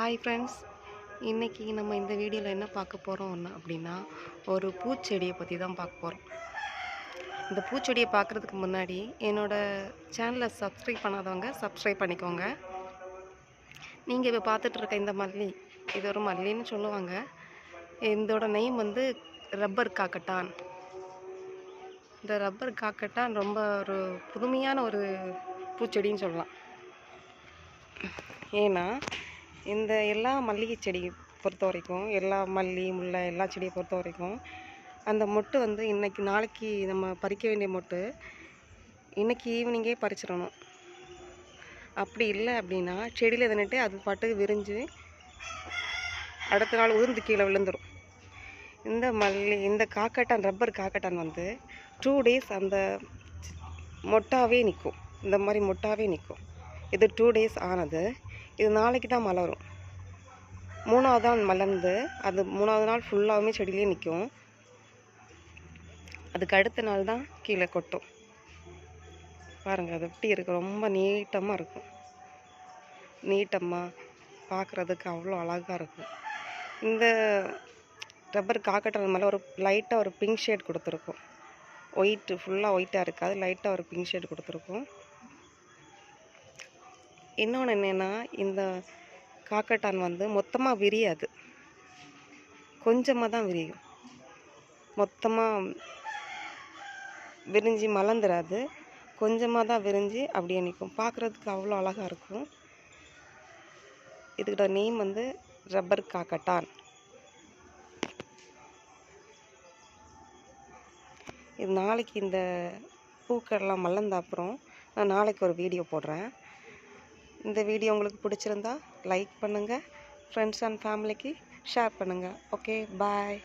Hi friends இன்றைக்கி நம்ம இந்த வீடியோவில் என்ன பார்க்க போகிறோம் அப்படின்னா ஒரு பூச்செடியை பற்றி தான் பார்க்க போகிறோம் இந்த பூச்செடியை பார்க்குறதுக்கு முன்னாடி என்னோடய சேனலை சப்ஸ்கிரைப் பண்ணாதவங்க சப்ஸ்கிரைப் பண்ணிக்கோங்க. நீங்கள் இப்போ பார்த்துட்ருக்க இந்த மல்லி இது ஒரு மல்லின்னு சொல்லுவாங்க. இதோட நேம் வந்து ரப்பர் காக்கட்டான். இந்த ரப்பர் காக்கட்டான் ரொம்ப ஒரு புதுமையான ஒரு பூச்செடின்னு சொல்லலாம். ஏன்னா இந்த எல்லா மல்லிகை செடி பொறுத்த வரைக்கும் எல்லா மல்லி முல்லை எல்லா செடியை பொறுத்த வரைக்கும் அந்த மொட்டு வந்து இன்றைக்கி நாளைக்கு நம்ம பறிக்க வேண்டிய மொட்டு இன்றைக்கி ஈவினிங்கே பறிச்சிடணும். அப்படி இல்லை அப்படின்னா செடியில் நின்றுட்டு அது பாட்டுக்கு விரிஞ்சு அடுத்த நாள் உதிர்ந்து கீழே விழுந்துடும் இந்த மல்லி இந்த காக்கட்டான் ரப்பர் காக்கட்டான் வந்து டூ டேஸ் அந்த மொட்டாவே நிற்கும். இந்த மாதிரி மொட்டாவே நிற்கும். இது டூ டேஸ் ஆனது இது நாளைக்கு தான் மலரும் மூணாவது நாள் மலர்ந்து அது மூணாவது நாள் ஃபுல்லாகவுமே செடியிலே நிற்கும். அதுக்கு அடுத்த நாள் தான் கீழே கொட்டும். பாருங்கள் அது எப்படி இருக்குது ரொம்ப நீட்டமாக இருக்கும். நீட்டமாக பார்க்குறதுக்கு அவ்வளோ அழகாக இருக்கும். இந்த ரப்பர் காக்கட்டான் மேலே ஒரு லைட்டாக ஒரு பிங்க் ஷேட் கொடுத்துருக்கும். ஒயிட்டு ஃபுல்லாக ஒயிட்டாக இருக்காது. லைட்டாக ஒரு பிங்க் ஷேட் கொடுத்துருக்கும். இன்னொன்று என்னென்னா இந்த காக்கட்டான் வந்து மொத்தமாக விரியாது. கொஞ்சமாக தான் விரியும். மொத்தமாக விரிஞ்சு மலர்ந்துடாது கொஞ்சமாக தான் விரிஞ்சு அப்படியே நிற்கும். பார்க்குறதுக்கு அவ்வளோ அழகாக இருக்கும். இதுக்கிட்ட நேம் வந்து ரப்பர் காக்கட்டான். இது நாளைக்கு இந்த பூக்கள்லாம் மலர்ந்த அப்புறம் நான் நாளைக்கு ஒரு வீடியோ போடுறேன். இந்த வீடியோ உங்களுக்கு பிடிச்சிருந்தா லைக் பண்ணுங்கள் ஃப்ரெண்ட்ஸ் அண்ட் ஃபேமிலிக்கு ஷேர் பண்ணுங்கள் ஓகே பாய்